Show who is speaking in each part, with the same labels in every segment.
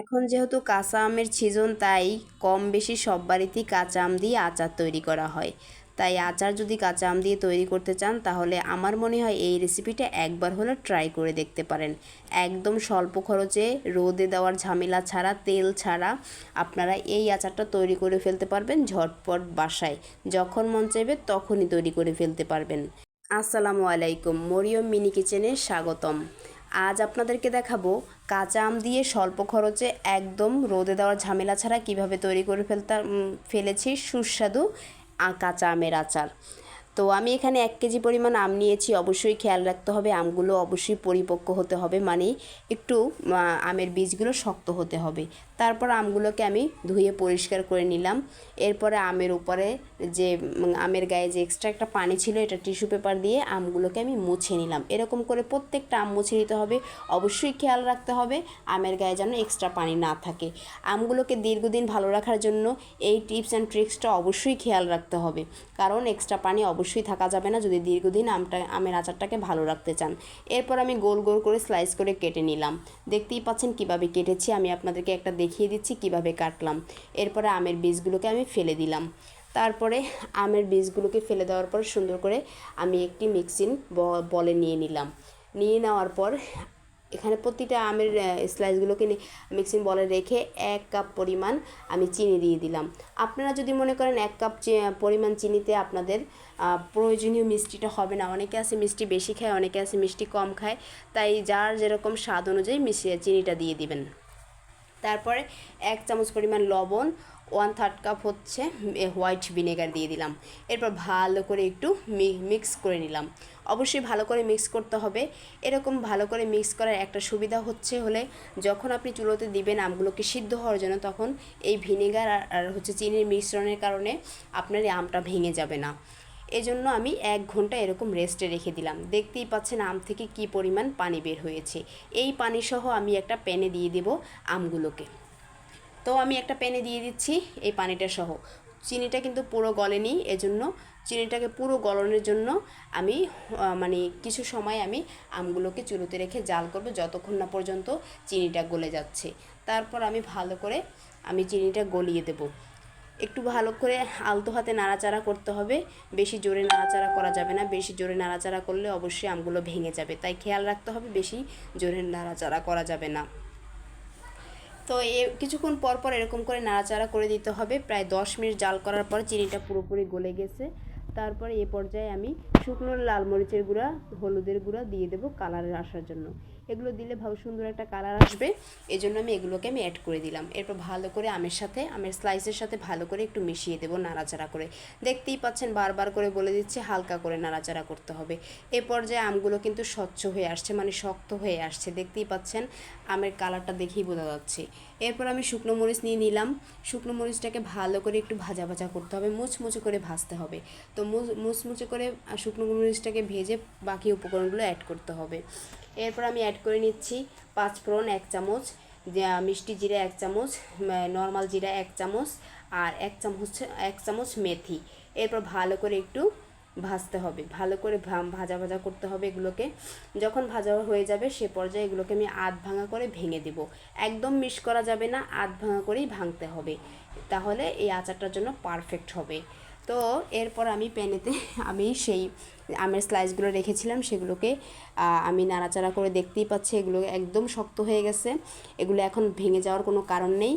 Speaker 1: এখন যেহেতু কাঁচা আমের সিজন তাই কম বেশি সব বাড়িতেই কাঁচা আম দিয়ে আচার তৈরি করা হয়। তাই আচার যদি কাঁচা আম দিয়ে তৈরি করতে চান, তাহলে আমার মনে হয় এই রেসিপিটা একবার হলে ট্রাই করে দেখতে পারেন। একদম স্বল্প খরচে, রোদে দেওয়ার ঝামেলা ছাড়া, তেল ছাড়া আপনারা এই আচারটা তৈরি করে ফেলতে পারবেন ঝটপট বাসায়। যখন মন চাইবে, তখনই তৈরি করে ফেলতে পারবেন। আসসালামু আলাইকুম, মরিয়ম মিনি কিচেনে স্বাগতম। আজ আপনাদেরকে দেখাবো কাঁচা আম দিয়ে স্বল্প খরচে একদম রোদে দেওয়ার ঝামেলা ছাড়া কীভাবে তৈরি করে ফেলতে ফেলেছি সুস্বাদু কাঁচা আমের আচার। তো আমি এখানে এক কেজি পরিমাণ আম নিয়েছি। অবশ্যই খেয়াল রাখতে হবে, আমগুলো অবশ্যই পরিপক্ক হতে হবে মানে একটু আমের বীজগুলো শক্ত হতে হবে। তারপর আমগুলোকে আমি ধুয়ে পরিষ্কার করে নিলাম। এরপরে আমের উপরে যে আমের গায়ে যে এক্সট্রা একটা পানি ছিল, এটা টিস্যু পেপার দিয়ে আমগুলোকে আমি মুছে নিলাম। এরকম করে প্রত্যেকটা আম মুছে নিতে হবে। অবশ্যই খেয়াল রাখতে হবে, আমের গায়ে যেন এক্সট্রা পানি না থাকে। আমগুলোকে দীর্ঘদিন ভালো রাখার জন্য এই টিপস অ্যান্ড ট্রিক্সটা অবশ্যই খেয়াল রাখতে হবে। কারণ এক্সট্রা পানি অবশ্যই থাকা যাবে না যদি দীর্ঘদিন আমটা, আমের আচারটাকে ভালো রাখতে চান। এরপর আমি গোল গোল করে স্লাইস করে কেটে নিলাম। দেখতেই পাচ্ছেন কীভাবে কেটেছি, আমি আপনাদেরকে একটা দেখিয়ে দিচ্ছি কীভাবে কাটলাম। এরপরে আমের বীজগুলোকে আমি ফেলে দিলাম। তারপরে আমের বীজগুলোকে ফেলে দেওয়ার পর সুন্দর করে আমি একটি মিক্সিং বলে নিয়ে নিলাম। নিয়ে নেওয়ার পর এখানে প্রতিটা আমের স্লাইসগুলোকে মিক্সিং বলে রেখে এক কাপ পরিমাণ আমি চিনি দিয়ে দিলাম। আপনারা যদি মনে করেন এক কাপ পরিমাণ চিনিতে আপনাদের প্রয়োজনীয় মিষ্টিটা হবে না। অনেকে আছে মিষ্টি বেশি খায়, অনেকে আছে মিষ্টি কম খায়। তাই যার যেরকম স্বাদ অনুযায়ী মিশিয়ে চিনিটা দিয়ে দিবেন। তারপরে এক চামচ পরিমাণ লবণ ওয়ান থার্ড কাপ হচ্ছে হোয়াইট ভিনেগার দিয়ে দিলাম। এরপর ভালো করে একটু মিক্স করে নিলাম। অবশ্যই ভালো করে মিক্স করতে হবে। এরকম ভালো করে মিক্স করার একটা সুবিধা হচ্ছে হলে যখন আপনি চুলোতে দিবেন আমগুলোকে সিদ্ধ হওয়ার জন্য তখন এই ভিনেগার আর- হচ্ছে চিনির মিশ্রণের কারণে আপনার এই আমটা ভেঙে যাবে না। এজন্য আমি এক ঘণ্টা এরকম রেস্টে রেখে দিলাম। দেখতেই পাচ্ছেন আম থেকে কি পরিমাণ পানি বের হয়েছে। এই পানি সহ আমি একটা প্যানে দিয়ে দেব আমগুলোকে। তো আমি একটা প্যানে দিয়ে দিচ্ছি এই পানিটা সহ। চিনিটা কিন্তু পুরো গলেনি, এজন্য চিনিটাকে পুরো গলনের জন্য আমি মানে কিছু সময় আমি আমগুলোকে চুলোতে রেখে জাল করব যতক্ষণ না পর্যন্ত চিনিটা গলে যাচ্ছে। তারপর আমি ভালো করে আমি চিনিটা গলিয়ে দেবো। একটু ভালো করে আলতো হাতে নাড়াচাড়া করতে হবে। বেশি জোরে নাড়াচাড়া করা যাবে না। বেশি জোরে নাড়াচাড়া করলে অবশ্যই আমগুলো ভেঙে যাবে। তাই খেয়াল রাখতে হবে, বেশি জোরে নাড়াচাড়া করা যাবে না। তো এ কিছুক্ষণ পর পর এরকম করে নাড়াচাড়া করে দিতে হবে। প্রায় দশ মিনিট জাল করার পর চিনিটা পুরোপুরি গলে গেছে। তারপরে এ পর্যায়ে আমি শুকনো লাল মরিচের গুঁড়া, হলুদের গুঁড়া দিয়ে দেবো কালারের আসার জন্য। এগুলো দিলে ভালো সুন্দর একটা কালার আসবে। এই জন্য আমি এগুলোকে আমি অ্যাড করে দিলাম। এরপর ভালো করে আমের সাথে, আমের স্লাইসের সাথে ভালো করে একটু মিশিয়ে দেবো নাড়াচাড়া করে। দেখতেই পাচ্ছেন বারবার করে বলে দিচ্ছে, হালকা করে নাড়াচাড়া করতে হবে। এ পর্যায়ে আমগুলো কিন্তু স্বচ্ছ হয়ে আসছে মানে শক্ত হয়ে আসছে। দেখতেই পাচ্ছেন আমের কালারটা দেখেই বোঝা যাচ্ছে। এরপর আমি শুকনো মরিচ নিয়ে নিলাম। শুকনো মরিচটাকে ভালো করে একটু ভাজা ভাজা করতে হবে, মুচমুচে করে ভাজতে হবে। তো মুচ- মুচমুচে করে শুকনো মরিচটাকে ভেজে বাকি উপকরণগুলো অ্যাড করতে হবে। এরপর আমি অ্যাড করে নিচ্ছি পাঁচ ফোড়ন, এক চামচ মিষ্টি জিরা এক চামচ নর্মাল জিরা এক চামচ, আর এক চামচ এক চামচ মেথি। এরপর ভালো করে একটু ভাজতে হবে। ভালো করে ভাজা ভাজা করতে হবে এগুলোকে। যখন ভাজা হয়ে যাবে সে পর্যায়ে এগুলোকে আমি আধ ভাঙা করে ভেঙে দেব। একদম মিশ করা যাবে না, আধ ভাঙা করেই ভাঙতে হবে। তাহলে এই আচারটার জন্য পারফেক্ট হবে। তো এরপর আমি প্যানেতে আমি সেই আমের স্লাইসগুলো রেখেছিলাম, সেগুলোকে আমি নাড়াচাড়া করে দেখতেই পাচ্ছি এগুলো একদম শক্ত হয়ে গেছে। এগুলো এখন ভেঙে যাওয়ার কোনো কারণ নেই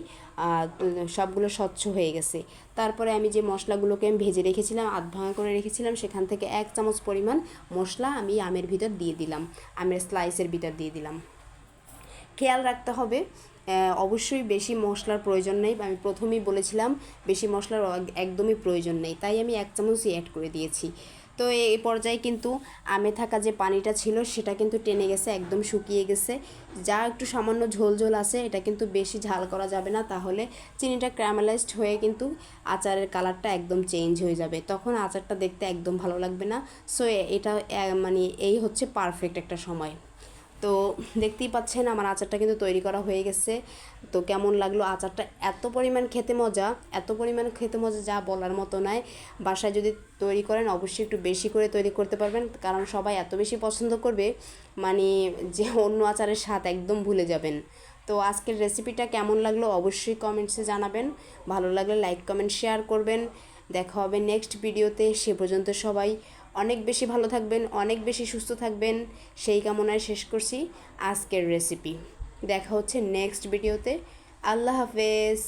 Speaker 1: সবগুলো স্বচ্ছ হয়ে গেছে। তারপরে আমি যে মশলাগুলোকে আমি ভেজে রেখেছিলাম, আধ ভাঙা করে রেখেছিলাম, সেখান থেকে এক চামচ পরিমাণ মশলা আমি আমের ভিতর দিয়ে দিলাম, আমের স্লাইসের ভিতর দিয়ে দিলাম। খেয়াল রাখতে হবে। অবশ্যই বেশি মশলার প্রয়োজন নেই। আমি প্রথমেই বলেছিলাম, বেশি মশলার একদমই প্রয়োজন নেই। তাই আমি এক চামচই অ্যাড করে দিয়েছি। তো এই পর্যায়ে কিন্তু আমে থাকা যে পানিটা ছিল, সেটা কিন্তু টেনে গেছে, একদম শুকিয়ে গেছে। যা একটু সামান্য ঝোল ঝোল আছে, এটা কিন্তু বেশি ঝাল করা যাবে না। তাহলে চিনিটা ক্রামেলাইজড হয়ে কিন্তু আচারের কালারটা একদম চেঞ্জ হয়ে যাবে। তখন আচারটা দেখতে একদম ভালো লাগবে না। সো এটা মানে এই হচ্ছে পারফেক্ট একটা সময়। তো দেখতেই পাচ্ছেন আমার আচারটা কিন্তু তৈরি করা হয়ে গেছে। তো কেমন লাগল আচারটা? এত পরিমাণ খেতে মজা, এত পরিমাণ খেতে মজা যা বলার মতো নয় বাসায় যদি তৈরি করেন, অবশ্যই একটু বেশি করে তৈরি করতে পারবেন, কারণ সবাই এত বেশি পছন্দ করবে মানে যে অন্য আচারের স্বাদ একদম ভুলে যাবেন। তো আজকের রেসিপিটা কেমন লাগল অবশ্যই কমেন্টসে জানাবেন। ভালো লাগলে লাইক কমেন্ট শেয়ার করবেন। দেখা হবে নেক্সট ভিডিওতে সে পর্যন্ত সবাই অনেক বেশি ভালো থাকবেন, অনেক বেশি সুস্থ থাকবেন। সেই কামনায় শেষ করছি আজকের রেসিপি দেখা হচ্ছে নেক্সট ভিডিওতে আল্লাহ হাফেজ।